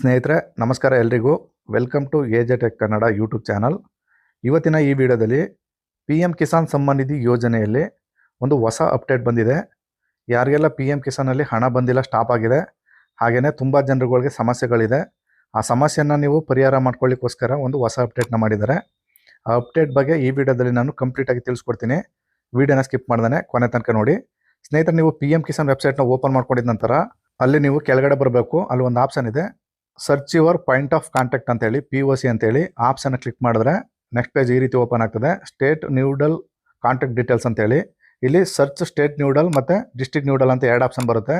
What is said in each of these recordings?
ಸ್ನೇಹಿತರೆ, ನಮಸ್ಕಾರ ಎಲ್ರಿಗೂ. Welcome to A J tech Kannada YouTube channel ಇವತ್ತಿನ ಈ ವಿಡಿಯೋದಲ್ಲಿ ಪಿ ಎಂ ಕಿಸಾನ್ ಸಮ್ಮಾನ್ ನಿಧಿ ಯೋಜನೆಯಲ್ಲಿ ಒಂದು ಹೊಸ ಅಪ್ಡೇಟ್ ಬಂದಿದೆ. ಯಾರಿಗೆಲ್ಲ ಪಿ ಎಂ ಕಿಸಾನಲ್ಲಿ ಹಣ ಬಂದಿಲ್ಲ ಸ್ಟಾಪ್ ಆಗಿದೆ ಹಾಗೆಯೇ ತುಂಬ ಜನರುಗಳಿಗೆ ಸಮಸ್ಯೆಗಳಿದೆ, ಆ ಸಮಸ್ಯೆಯನ್ನು ನೀವು ಪರಿಹಾರ ಮಾಡ್ಕೊಳ್ಳಿಕ್ಕೋಸ್ಕರ ಒಂದು ಹೊಸ ಅಪ್ಡೇಟ್ನ ಮಾಡಿದ್ದಾರೆ. ಆ ಅಪ್ಡೇಟ್ ಬಗ್ಗೆ ಈ ವಿಡಿಯೋದಲ್ಲಿ ನಾನು ಕಂಪ್ಲೀಟಾಗಿ ತಿಳಿಸ್ಕೊಡ್ತೀನಿ. ವಿಡಿಯೋನ ಸ್ಕಿಪ್ ಮಾಡ್ದಾನೆ, ಕೊನೆ ತನಕ ನೋಡಿ. ಸ್ನೇಹಿತರೆ, ನೀವು ಪಿ ಎಂ ಕಿಸಾನ್ ವೆಬ್ಸೈಟ್ನ ಓಪನ್ ಮಾಡ್ಕೊಂಡಿದ್ದ ನಂತರ ಅಲ್ಲಿ ನೀವು ಕೆಳಗಡೆ ಬರಬೇಕು. ಅಲ್ಲಿ ಒಂದು ಆಪ್ಷನ್ ಇದೆ. Search your point of contact ಅಂತೇಳಿ ಪಿ ಒ ಸಿ ಅಂತೇಳಿ ಆಪ್ಷನ್ ಕ್ಲಿಕ್ ಮಾಡಿದ್ರೆ ನೆಕ್ಸ್ಟ್ ಪೇಜ್ ಈ ರೀತಿ ಓಪನ್ ಆಗ್ತದೆ. ಸ್ಟೇಟ್ ನ್ಯೂಡಲ್ ಕಾಂಟ್ಯಾಕ್ಟ್ ಡೀಟೇಲ್ಸ್ ಅಂತೇಳಿ. ಇಲ್ಲಿ ಸರ್ಚ್ ಸ್ಟೇಟ್ ನ್ಯೂಡಲ್ ಮತ್ತು ಡಿಸ್ಟ್ರಿಕ್ಟ್ ನ್ಯೂಡಲ್ ಅಂತ ಎರಡು ಆಪ್ಷನ್ ಬರುತ್ತೆ.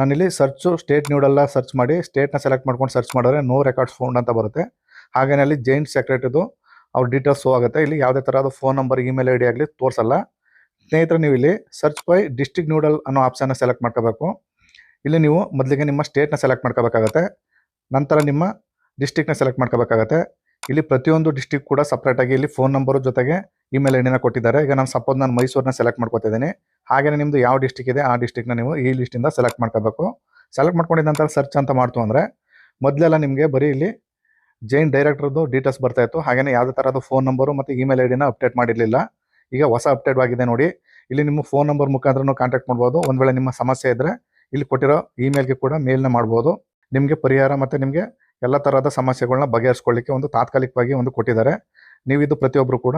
ನಾನಿಲ್ಲಿ ಸರ್ಚು ಸ್ಟೇಟ್ ನ್ಯೂಡಲ್ಲ ಸರ್ಚ್ ಮಾಡಿ ಸ್ಟೇಟ್ನ ಸೆಲೆಕ್ಟ್ ಮಾಡ್ಕೊಂಡು ಸರ್ಚ್ ಮಾಡಿದ್ರೆ ನೋ ರೆಕಾರ್ಡ್ಸ್ ಫೋನ್ ಅಂತ ಬರುತ್ತೆ. ಹಾಗೇನೆ ಅಲ್ಲಿ ಜೈಂಟ್ ಸೆಕ್ರೆಟರಿದು ಅವ್ರ ಡೀಟೇಲ್ಸ್ ಶೋ ಆಗುತ್ತೆ. ಇಲ್ಲಿ ಯಾವುದೇ ಥರದ phone number email I D ಆಗಲಿ ತೋರಿಸಲ್ಲ. ಸ್ನೇಹಿತರೆ ನೀವು ಇಲ್ಲಿ ಸರ್ಚ್ ಬೈ ಡಿಸ್ಟಿಕ್ ನ್ಯೂಡಲ್ ಅನ್ನೋ ಆಪ್ಷನ್ನ ಸೆಲೆಕ್ಟ್ ಮಾಡ್ಕೋಬೇಕು. ಇಲ್ಲಿ ನೀವು ಮೊದಲಿಗೆ ನಿಮ್ಮ ಸ್ಟೇಟ್ನ ಸೆಲೆಕ್ಟ್ ಮಾಡ್ಕೋಬೇಕಾಗತ್ತೆ. ನಂತರ ನಿಮ್ಮ ಡಿಸ್ಟಿಕ್ನ ಸೆಲೆಕ್ಟ್ ಮಾಡ್ಕೋಬೇಕಾಗತ್ತೆ. ಇಲ್ಲಿ ಪ್ರತಿಯೊಂದು ಡಿಸ್ಟಿಕ್ ಕೂಡ ಸಪ್ರೇಟಾಗಿ ಇಲ್ಲಿ ಫೋನ್ ನಂಬರು ಜೊತೆಗೆ ಇಮೇಲ್ ಐಡಿನ ಕೊಟ್ಟಿದ್ದಾರೆ. ಈಗ ನಾನು ಸಪೋಸ್ ನಾನು ಮೈಸೂರನ್ನ ಸೆಲೆಕ್ಟ್ ಮಾಡ್ಕೊತಿದ್ದೀನಿ ಹಾಗೆಯೇ ನಿಮ್ಮದು ಯಾವ ಡಿಸ್ಟಿಕ್ ಇದೆ ಆ ಡಿಸ್ಟಿಕ್ನ ನೀವು ಈ ಲಿಸ್ಟಿಂದ ಸೆಲೆಕ್ಟ್ ಮಾಡ್ಕೋಬೇಕು. ಸೆಲೆಕ್ಟ್ ಮಾಡ್ಕೊಂಡಿದ್ದ ನಂತರ ಸರ್ಚ್ ಅಂತ ಮಾಡ್ತು ಅಂದರೆ ಮೊದಲೆಲ್ಲ ನಿಮಗೆ ಬರೀ ಇಲ್ಲಿ ಜೈನ್ ಡೈರೆಕ್ಟ್ರದ್ದು ಡೀಟೇಲ್ಸ್ ಬರ್ತಾ ಇತ್ತು. ಹಾಗೆಯೇ ಯಾವುದೇ ಥರದ ಫೋನ್ ನಂಬರು ಮತ್ತು ಇಮೇಲ್ ಐಡಿನ ಅಪ್ಡೇಟ್ ಮಾಡಿರಲಿಲ್ಲ. ಈಗ ಹೊಸ ಅಪ್ಡೇಟ್ ಆಗಿದೆ ನೋಡಿ. ಇಲ್ಲಿ ನಿಮ್ಮ ಫೋನ್ ನಂಬರ್ ಮುಖಾಂತರ ಕಾಂಟ್ಯಾಕ್ಟ್ ಮಾಡ್ಬೋದು. ಒಂದು ವೇಳೆ ನಿಮ್ಮ ಸಮಸ್ಯೆ ಇದ್ದರೆ ಇಲ್ಲಿ ಕೊಟ್ಟಿರೋ ಇಮೇಲ್ಗೆ ಕೂಡ ಮೇಲ್ನ ಮಾಡ್ಬೋದು. ನಿಮಗೆ ಪರಿಹಾರ ಮತ್ತು ನಿಮಗೆ ಎಲ್ಲ ಥರದ ಸಮಸ್ಯೆಗಳನ್ನ ಬಗೆಹರಿಸ್ಕೊಳ್ಳಿಕ್ಕೆ ಒಂದು ತಾತ್ಕಾಲಿಕವಾಗಿ ಒಂದು ಕೊಟ್ಟಿದ್ದಾರೆ. ನೀವು ಇದು ಪ್ರತಿಯೊಬ್ಬರು ಕೂಡ,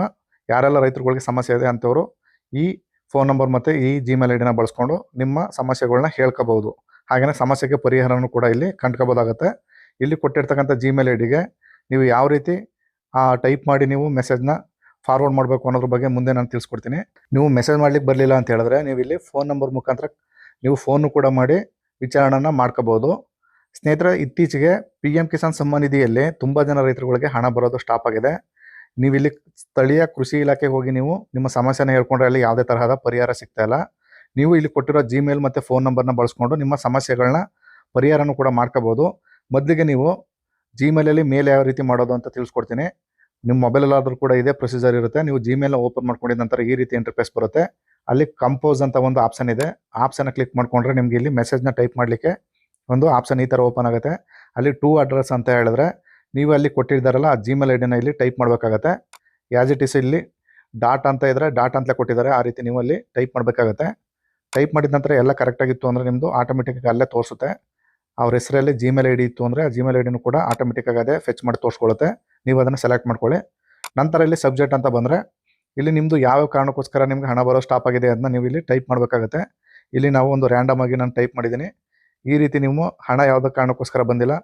ಯಾರೆಲ್ಲ ರೈತರುಗಳಿಗೆ ಸಮಸ್ಯೆ ಇದೆ ಅಂಥವರು ಈ ಫೋನ್ ನಂಬರ್ ಮತ್ತು ಈ ಜಿಮೇಲ್ ಐ ಡಿನ ಬಳಸ್ಕೊಂಡು ನಿಮ್ಮ ಸಮಸ್ಯೆಗಳನ್ನ ಹೇಳ್ಕೋಬಹುದು ಹಾಗೆಯೇ ಸಮಸ್ಯೆಗೆ ಪರಿಹಾರನೂ ಕೂಡ ಇಲ್ಲಿ ಕಂಡ್ಕೋಬೋದಾಗುತ್ತೆ. ಇಲ್ಲಿ ಕೊಟ್ಟಿರ್ತಕ್ಕಂಥ ಜಿಮೇಲ್ ಐ ಡಿಗೆ ನೀವು ಯಾವ ರೀತಿ ಆ ಟೈಪ್ ಮಾಡಿ ನೀವು ಮೆಸೇಜ್ನ ಫಾರ್ವರ್ಡ್ ಮಾಡಬೇಕು ಅನ್ನೋದ್ರ ಬಗ್ಗೆ ಮುಂದೆ ನಾನು ತಿಳಿಸ್ಕೊಡ್ತೀನಿ. ನೀವು ಮೆಸೇಜ್ ಮಾಡ್ಲಿಕ್ಕೆ ಬರಲಿಲ್ಲ ಅಂತ ಹೇಳಿದ್ರೆ ನೀವು ಇಲ್ಲಿ ಫೋನ್ ನಂಬರ್ ಮುಖಾಂತರ ನೀವು ಫೋನು ಕೂಡ ಮಾಡಿ ವಿಚಾರಣೆನ ಮಾಡ್ಕೋಬೋದು. ಸ್ನೇಹಿತರೆ, ಇತ್ತೀಚೆಗೆ ಪಿ ಎಂ ಕಿಸಾನ್ ಸಮ್ಮಾನ್ ನಿಧಿಯಲ್ಲಿ ತುಂಬ ಜನ ರೈತರುಗಳಿಗೆ ಹಣ ಬರೋದು ಸ್ಟಾಪ್ ಆಗಿದೆ. ನೀವು ಇಲ್ಲಿ ಸ್ಥಳೀಯ ಕೃಷಿ ಇಲಾಖೆಗೆ ಹೋಗಿ ನೀವು ನಿಮ್ಮ ಸಮಸ್ಯೆನ ಹೇಳ್ಕೊಂಡ್ರೆ ಅಲ್ಲಿ ಯಾವುದೇ ತರಹದ ಪರಿಹಾರ ಸಿಗ್ತಾ ಇಲ್ಲ. ನೀವು ಇಲ್ಲಿ ಕೊಟ್ಟಿರೋ ಜಿಮೇಲ್ ಮತ್ತು ಫೋನ್ ನಂಬರ್ನ ಬಳಸ್ಕೊಂಡು ನಿಮ್ಮ ಸಮಸ್ಯೆಗಳನ್ನ ಪರಿಹಾರನೂ ಕೂಡ ಮಾಡ್ಕೋಬೋದು. ಮೊದಲಿಗೆ ನೀವು ಜಿಮೇಲಲ್ಲಿ ಮೇಲ್ ಯಾವ ರೀತಿ ಮಾಡೋದು ಅಂತ ತಿಳಿಸ್ಕೊಡ್ತೀನಿ. ನಿಮ್ಮ ಮೊಬೈಲಲ್ಲಾದರೂ ಕೂಡ ಇದೇ ಪ್ರೊಸೀಜರ್ ಇರುತ್ತೆ. ನೀವು ಜಿಮೇಲ್ನ ಓಪನ್ ಮಾಡ್ಕೊಂಡಿದ ನಂತರ ಈ ರೀತಿ ಇಂಟರ್ಫೇಸ್ ಬರುತ್ತೆ. ಅಲ್ಲಿ ಕಂಪೋಸ್ ಅಂತ ಒಂದು ಆಪ್ಷನ್ ಇದೆ. ಆಪ್ಷನ್ನ ಕ್ಲಿಕ್ ಮಾಡ್ಕೊಂಡ್ರೆ ನಿಮಗೆ ಇಲ್ಲಿ ಮೆಸೇಜ್ನ ಟೈಪ್ ಮಾಡಲಿಕ್ಕೆ ಒಂದು ಆಪ್ಷನ್ ಈ ಥರ ಓಪನ್ ಆಗುತ್ತೆ. ಅಲ್ಲಿ ಟೂ ಅಡ್ರೆಸ್ ಅಂತ ಹೇಳಿದ್ರೆ ನೀವು ಅಲ್ಲಿ ಕೊಟ್ಟಿದ್ದಾರಲ್ಲ, ಆ ಜಿಮೇಲ್ ಐ ಡಿನ ಇಲ್ಲಿ ಟೈಪ್ ಮಾಡಬೇಕಾಗತ್ತೆ. ಯಾಸ್ ಇಟ್ ಇಸ್ ಇಲ್ಲಿ ಡಾಟ್ ಅಂತ ಇದ್ರೆ ಡಾಟ್ ಅಂತಲೇ ಕೊಟ್ಟಿದ್ದಾರೆ. ಆ ರೀತಿ ನೀವು ಅಲ್ಲಿ ಟೈಪ್ ಮಾಡಬೇಕಾಗತ್ತೆ. ಟೈಪ್ ಮಾಡಿದ ನಂತರ ಎಲ್ಲ ಕರೆಕ್ಟಾಗಿತ್ತು ಅಂದರೆ ನಿಮ್ಮದು ಆಟೋಮೆಟಿಕ್ಕಾಗಿ ಅಲ್ಲೇ ತೋರಿಸುತ್ತೆ. ಅವ್ರ ಹೆಸರಲ್ಲಿ ಜಿಮೇಲ್ ಐ ಡಿ ಇತ್ತು ಅಂದರೆ ಆ ಜಿಮೇಲ್ ಐ ಡಿನೂ ಕೂಡ ಆಟೋಮೆಟಿಕ್ಕಾಗಿ ಅದೇ ಫೆಚ್ ಮಾಡಿ ತೋರಿಸ್ಕೊಳ್ಳುತ್ತೆ. ನೀವು ಅದನ್ನು ಸೆಲೆಕ್ಟ್ ಮಾಡ್ಕೊಳ್ಳಿ. ನಂತರ ಇಲ್ಲಿ ಸಬ್ಜೆಕ್ಟ್ ಅಂತ ಬಂದರೆ ಇಲ್ಲಿ ನಿಮ್ಮದು ಯಾವ ಕಾರಣಕ್ಕೋಸ್ಕರ ನಿಮಗೆ ಹಣ ಬರೋ ಸ್ಟಾಪ್ ಆಗಿದೆ ಅದನ್ನ ನೀವು ಇಲ್ಲಿ ಟೈಪ್ ಮಾಡಬೇಕಾಗತ್ತೆ. ಇಲ್ಲಿ ನಾವು ಒಂದು ರ್ಯಾಂಡಮ್ ಆಗಿ ನಾನು ಟೈಪ್ ಮಾಡಿದ್ದೀನಿ. ಈ ರೀತಿ ನೀವು ಹಣ ಯಾವುದೇ ಕಾರಣಕ್ಕೋಸ್ಕರ ಬಂದಿಲ್ಲ.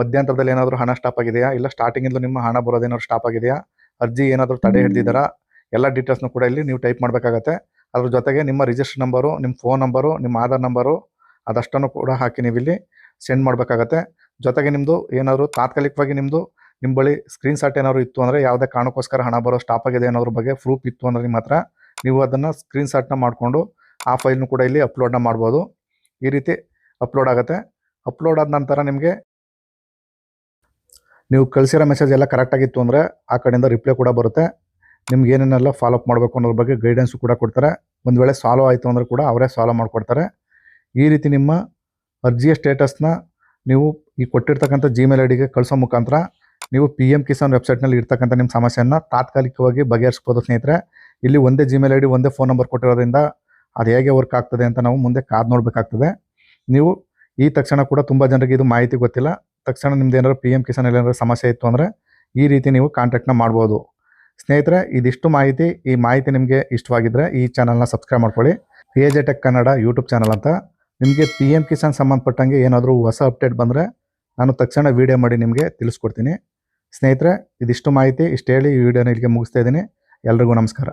ಮಧ್ಯಂತರದಲ್ಲಿ ಏನಾದರೂ ಹಣ ಸ್ಟಾಪ್ ಆಗಿದೆಯಾ? ಇಲ್ಲ ಸ್ಟಾರ್ಟಿಂಗಿಂದಲೂ ನಿಮ್ಮ ಹಣ ಬರೋದೇನಾದ್ರು ಸ್ಟಾಪ್ ಆಗಿದೆಯಾ? ಅರ್ಜಿ ಏನಾದರೂ ತಡೆ ಹಿಡ್ದಿದ್ದಾರಾ? ಎಲ್ಲ ಡೀಟೇಲ್ಸ್ನು ಕೂಡ ಇಲ್ಲಿ ನೀವು ಟೈಪ್ ಮಾಡಬೇಕಾಗತ್ತೆ. ಅದ್ರ ಜೊತೆಗೆ ನಿಮ್ಮ ರಿಜಿಸ್ಟರ್ ನಂಬರು ನಿಮ್ಮ ಫೋನ್ ನಂಬರು ನಿಮ್ಮ ಆಧಾರ್ ನಂಬರು ಅದಷ್ಟನ್ನು ಕೂಡ ಹಾಕಿ ನೀವು ಇಲ್ಲಿ ಸೆಂಡ್ ಮಾಡಬೇಕಾಗತ್ತೆ. ಜೊತೆಗೆ ನಿಮ್ಮದು ಏನಾದರೂ ತಾತ್ಕಾಲಿಕವಾಗಿ ನಿಮ್ಮದು ನಿಮ್ಮ ಬಳಿ ಸ್ಕ್ರೀನ್ ಶಾಟ್ ಏನಾದ್ರು ಇತ್ತು ಅಂದರೆ ಯಾವುದೇ ಕಾರಣಕ್ಕೋಸ್ಕರ ಹಣ ಬರೋ ಸ್ಟಾಪ್ ಆಗಿದೆ ಅನ್ನೋದ್ರ ಬಗ್ಗೆ ಪ್ರೂಫ್ ಇತ್ತು ಅಂದರೆ ನಿಮ್ಮ ಹತ್ರ ನೀವು ಅದನ್ನು ಸ್ಕ್ರೀನ್ ಶಾಟ್ನ ಮಾಡಿಕೊಂಡು ಆ ಫೈಲ್ನು ಕೂಡ ಇಲ್ಲಿ ಅಪ್ಲೋಡ್ನ ಮಾಡ್ಬೋದು. ಈ ರೀತಿ ಅಪ್ಲೋಡ್ ಆಗುತ್ತೆ. ಅಪ್ಲೋಡ್ ಆದ ನಂತರ ನಿಮಗೆ ನೀವು ಕಳಿಸಿರೋ ಮೆಸೇಜ್ ಎಲ್ಲ ಕರೆಕ್ಟಾಗಿತ್ತು ಅಂದರೆ ಆ ಕಡೆಯಿಂದ ರಿಪ್ಲೈ ಕೂಡ ಬರುತ್ತೆ. ನಿಮ್ಗೆ ಏನೇನೆಲ್ಲ ಫಾಲೋ ಅಪ್ ಮಾಡಬೇಕು ಅನ್ನೋದ್ರ ಬಗ್ಗೆ ಗೈಡೆನ್ಸು ಕೂಡ ಕೊಡ್ತಾರೆ. ಒಂದು ವೇಳೆ ಸಾಲ್ವ್ ಆಯಿತು ಅಂದರೆ ಕೂಡ ಅವರೇ ಸಾಲ್ವ್ ಮಾಡಿಕೊಡ್ತಾರೆ. ಈ ರೀತಿ ನಿಮ್ಮ ಅರ್ಜಿಯ ಸ್ಟೇಟಸ್ನ ನೀವು ಈ ಕೊಟ್ಟಿರ್ತಕ್ಕಂಥ ಜಿಮೇಲ್ ಐ ಡಿಗೆ ಕಳಿಸೋ ಮುಖಾಂತರ ನೀವು ಪಿ ಎಂ ಕಿಸಾನ್ ವೆಬ್ಸೈಟ್ನಲ್ಲಿ ಇರ್ತಕ್ಕಂಥ ನಿಮ್ಮ ಸಮಸ್ಯೆಯನ್ನು ತಾತ್ಕಾಲಿಕವಾಗಿ ಬಗೆಹರಿಸ್ಬೋದು ಸ್ನೇಹಿತರೆ. ಇಲ್ಲಿ ಒಂದೇ ಜಿಮೇಲ್ ಐ ಡಿ ಒಂದೇ ಫೋನ್ ನಂಬರ್ ಕೊಟ್ಟಿರೋದ್ರಿಂದ ಅದು ಹೇಗೆ ವರ್ಕ್ ಆಗ್ತದೆ ಅಂತ ನಾವು ಮುಂದೆ ಕಾದು ನೋಡಬೇಕಾಗ್ತದೆ. ನೀವು ಈ ತಕ್ಷಣ ಕೂಡ ತುಂಬ ಜನರಿಗೆ ಇದು ಮಾಹಿತಿ ಗೊತ್ತಿಲ್ಲ. ತಕ್ಷಣ ನಿಮ್ದು ಏನಾದ್ರು ಪಿ ಎಂ ಕಿಸಾನ್ ಏನಾದ್ರು ಸಮಸ್ಯೆ ಇತ್ತು ಅಂದರೆ ಈ ರೀತಿ ನೀವು ಕಾಂಟ್ಯಾಕ್ಟ್ನ ಮಾಡ್ಬೋದು. ಸ್ನೇಹಿತರೆ, ಇದಿಷ್ಟು ಮಾಹಿತಿ. ಈ ಮಾಹಿತಿ ನಿಮಗೆ ಇಷ್ಟವಾಗಿದ್ದರೆ ಈ ಚಾನಲ್ನ ಸಬ್ಸ್ಕ್ರೈಬ್ ಮಾಡ್ಕೊಳ್ಳಿ. A J tech Kannada YouTube channel ಅಂತ. ನಿಮಗೆ ಪಿ ಎಂ ಕಿಸಾನ್ ಸಂಬಂಧಪಟ್ಟಂಗೆ ಏನಾದರೂ ಹೊಸ ಅಪ್ಡೇಟ್ ಬಂದರೆ ನಾನು ತಕ್ಷಣ ವೀಡಿಯೋ ಮಾಡಿ ನಿಮಗೆ ತಿಳಿಸ್ಕೊಡ್ತೀನಿ. ಸ್ನೇಹಿತರೆ, ಇದಿಷ್ಟು ಮಾಹಿತಿ. ಇಷ್ಟು ಹೇಳಿ ಈ ವಿಡಿಯೋನ ಇಲ್ಲಿಗೆ ಮುಗಿಸ್ತಾ ಇದ್ದೀನಿ. ಎಲ್ರಿಗೂ ನಮಸ್ಕಾರ.